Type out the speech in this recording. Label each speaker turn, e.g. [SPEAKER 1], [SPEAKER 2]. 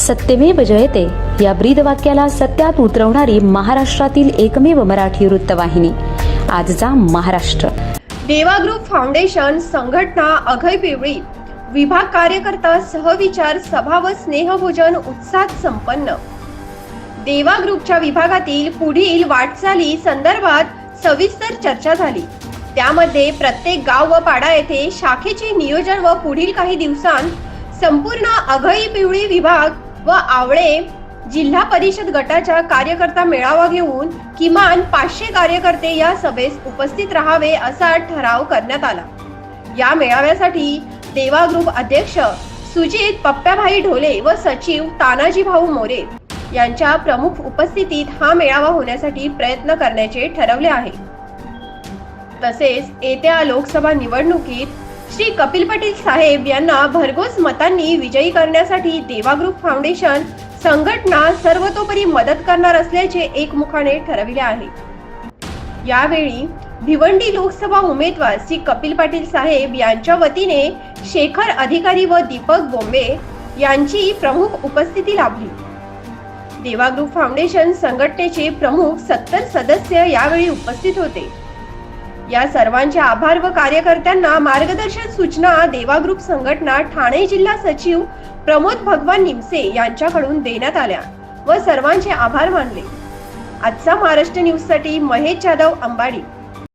[SPEAKER 1] सत्यमेव जयते. या ब्रीद वाक्याला सत्यात उतरवणारी महाराष्ट्रातील एकमेव मराठी वृत्तवाहिनी. आजचा महाराष्ट्र.
[SPEAKER 2] देवा ग्रुप फाउंडेशन संघटना अघय पिवळी विभाग कार्यकर्ता सहविचार सभा व स्नेहभोजन उत्साहात संपन्न. देवा ग्रुपच्या विभागातील पुढील वाटचाली संदर्भात सविस्तर चर्चा झाली. त्यामध्ये प्रत्येक गाव व पाडा येथे शाखेचे नियोजन व पुढील काही दिवसांत संपूर्ण अघई पिवळी विभाग व आवळे जिल्हा परिषद गटाच्या कार्यकर्ता मेळावा घेऊन किमान पाचशे कार्यकर्ते या सभेस उपस्थित राहावे असा ठराव करण्यात आला. या मेळाव्यासाठी देवा ग्रुप अध्यक्ष सुजित पप्प्याभाई ढोले व सचिव तानाजी भाऊ मोरे यांच्या प्रमुख उपस्थितीत हा मेळावा होण्यासाठी प्रयत्न करण्याचे ठरवले आहे. तसेच येत्या लोकसभा निवडणुकीत श्री कपिल पाटील साहेब यांना भरघोस मतांनी विजयी करण्यासाठी देवा ग्रुप फाउंडेशन संघटना सर्वतोपरी मदत करणार असल्याचे एकमुखाने ठरविले आहे. यावेळी भिवंडी लोकसभा उमेदवार श्री कपिल पाटील साहेब यांच्या वतीने शेखर अधिकारी व दीपक बोंबे यांची प्रमुख उपस्थिती लाभली. देवा ग्रुप फाउंडेशन संघटनेचे प्रमुख सत्तर सदस्य यावेळी उपस्थित होते. या सर्वांचे आभार व कार्यकर्त्यांना मार्गदर्शन सूचना देवा ग्रुप संघटना ठाणे जिल्हा सचिव प्रमोद भगवान निमसे यांच्याकडून देण्यात आल्या व सर्वांचे आभार मानले. आजचा महाराष्ट्र न्यूजसाठी महेश जाधव अंबाडी.